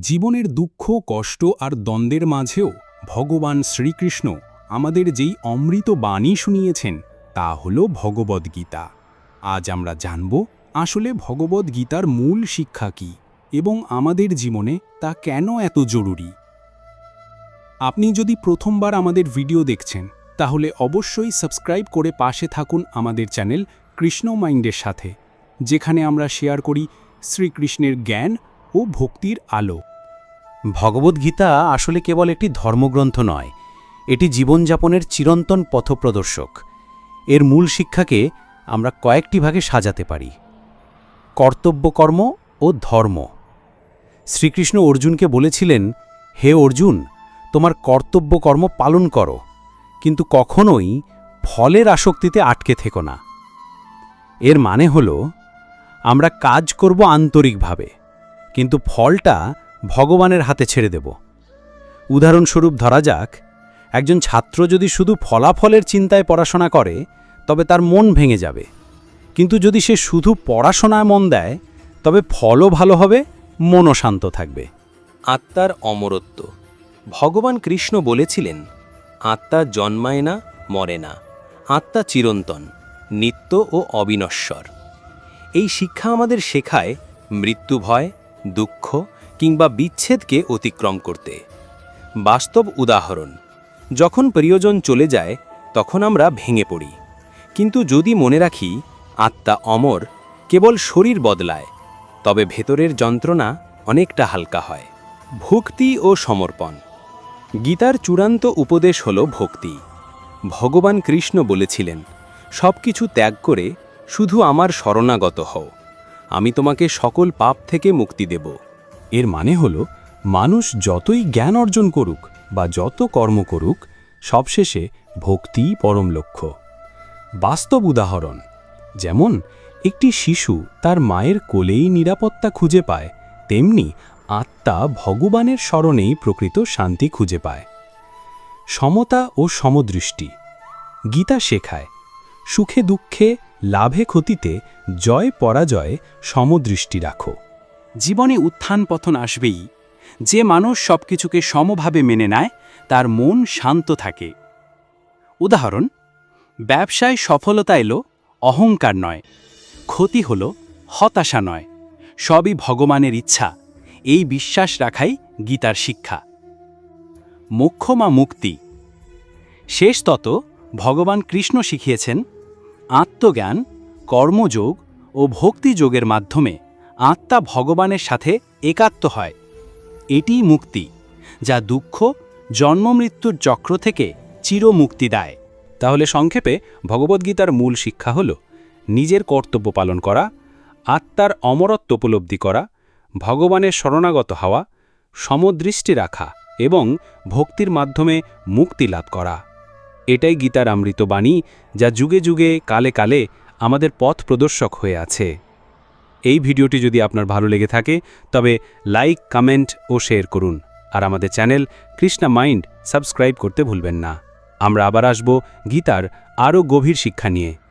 জীবনের দুঃখ, কষ্ট আর দ্বন্দ্বের মাঝেও ভগবান শ্রীকৃষ্ণ আমাদের যেই অমৃত বাণী শুনিয়েছেন, তা হল ভগবদ্গীতা আজ আমরা জানব আসলে ভগবদ্গীতার মূল শিক্ষা কী এবং আমাদের জীবনে তা কেন এত জরুরি। আপনি যদি প্রথমবার আমাদের ভিডিও দেখছেন, তাহলে অবশ্যই সাবস্ক্রাইব করে পাশে থাকুন আমাদের চ্যানেল কৃষ্ণ মাইন্ডের সাথে, যেখানে আমরা শেয়ার করি শ্রীকৃষ্ণের জ্ঞান ও ভক্তির আলো। ভগবদ্গীতা আসলে কেবল একটি ধর্মগ্রন্থ নয়, এটি জীবনযাপনের চিরন্তন পথপ্রদর্শক। এর মূল শিক্ষাকে আমরা কয়েকটি ভাগে সাজাতে পারি। কর্তব্যকর্ম ও ধর্ম। শ্রীকৃষ্ণ অর্জুনকে বলেছিলেন, হে অর্জুন, তোমার কর্তব্যকর্ম পালন করো, কিন্তু কখনোই ফলের আসক্তিতে আটকে থেকো না। এর মানে হল, আমরা কাজ করব আন্তরিকভাবে। কিন্তু ফলটা ভগবানের হাতে ছেড়ে দেব। উদাহরণস্বরূপ ধরা যাক, একজন ছাত্র যদি শুধু ফলাফলের চিন্তায় পড়াশোনা করে, তবে তার মন ভেঙে যাবে। কিন্তু যদি সে শুধু পড়াশোনায় মন দেয়, তবে ফলও ভালো হবে, মনও শান্ত থাকবে। আত্মার অমরত্ব। ভগবান কৃষ্ণ বলেছিলেন, আত্মা জন্মায় না, মরে না। আত্মা চিরন্তন, নিত্য ও অবিনশ্বর। এই শিক্ষা আমাদের শেখায় মৃত্যু ভয় দুঃখ কিংবা বিচ্ছেদকে অতিক্রম করতে। বাস্তব উদাহরণ, যখন প্রিয়জন চলে যায়, তখন আমরা ভেঙে পড়ি। কিন্তু যদি মনে রাখি, আত্মা অমর, কেবল শরীর বদলায়, তবে ভেতরের যন্ত্রণা অনেকটা হালকা হয়। ভক্তি ও সমর্পণ, গীতার চূড়ান্ত উপদেশ হল ভক্তি। ভগবান কৃষ্ণ বলেছিলেন সব কিছু ত্যাগ করে শুধু আমার শরণাগত হও। আমি তোমাকে সকল পাপ থেকে মুক্তি দেব। এর মানে হল, মানুষ যতই জ্ঞান অর্জন করুক বা যত কর্ম করুক, সবশেষে ভক্তিই পরম লক্ষ্য। বাস্তব উদাহরণ, যেমন, একটি শিশু তার মায়ের কোলেই নিরাপত্তা খুঁজে পায়, তেমনি আত্মা ভগবানের স্মরণেই প্রকৃত শান্তি খুঁজে পায়। সমতা ও সমদৃষ্টি, গীতা শেখায়, সুখে দুঃখে লাভে ক্ষতিতে জয় পরাজয় সমদৃষ্টি রাখো। জীবনে উত্থান পতন আসবেই। যে মানুষ সবকিছুকে সমভাবে মেনে নেয়, তার মন শান্ত থাকে। উদাহরণ, ব্যবসায় সফলতা এলো, অহংকার নয়। ক্ষতি হল, হতাশা নয়। সবই ভগবানের ইচ্ছা। এই বিশ্বাস রাখাই গীতার শিক্ষা। মোক্ষ মা মুক্তি। শেষ তত ভগবান কৃষ্ণ শিখিয়েছেন আত্মজ্ঞান, কর্মযোগ ও ভক্তিযোগের মাধ্যমে আত্মা ভগবানের সাথে একাত্ম হয়। এটিই মুক্তি, যা দুঃখ, জন্মমৃত্যুর চক্র থেকে চিরমুক্তি দেয়। তাহলে সংক্ষেপে ভগবদ্গীতার মূল শিক্ষা হল নিজের কর্তব্য পালন করা, আত্মার অমরত্ব উপলব্ধি করা, ভগবানের শরণাগত হওয়া, সমদৃষ্টি রাখা এবং ভক্তির মাধ্যমে মুক্তি লাভ করা। এটাই গীতার আমৃত বাণী, যা যুগে যুগে, কালে কালে আমাদের পথ প্রদর্শক হয়ে আছে। এই ভিডিওটি যদি আপনার ভালো লেগে থাকে, তবে লাইক, কমেন্ট ও শেয়ার করুন। আর আমাদের চ্যানেল কৃষ্ণা মাইন্ড সাবস্ক্রাইব করতে ভুলবেন না। আমরা আবার আসব গীতার আরও গভীর শিক্ষা নিয়ে।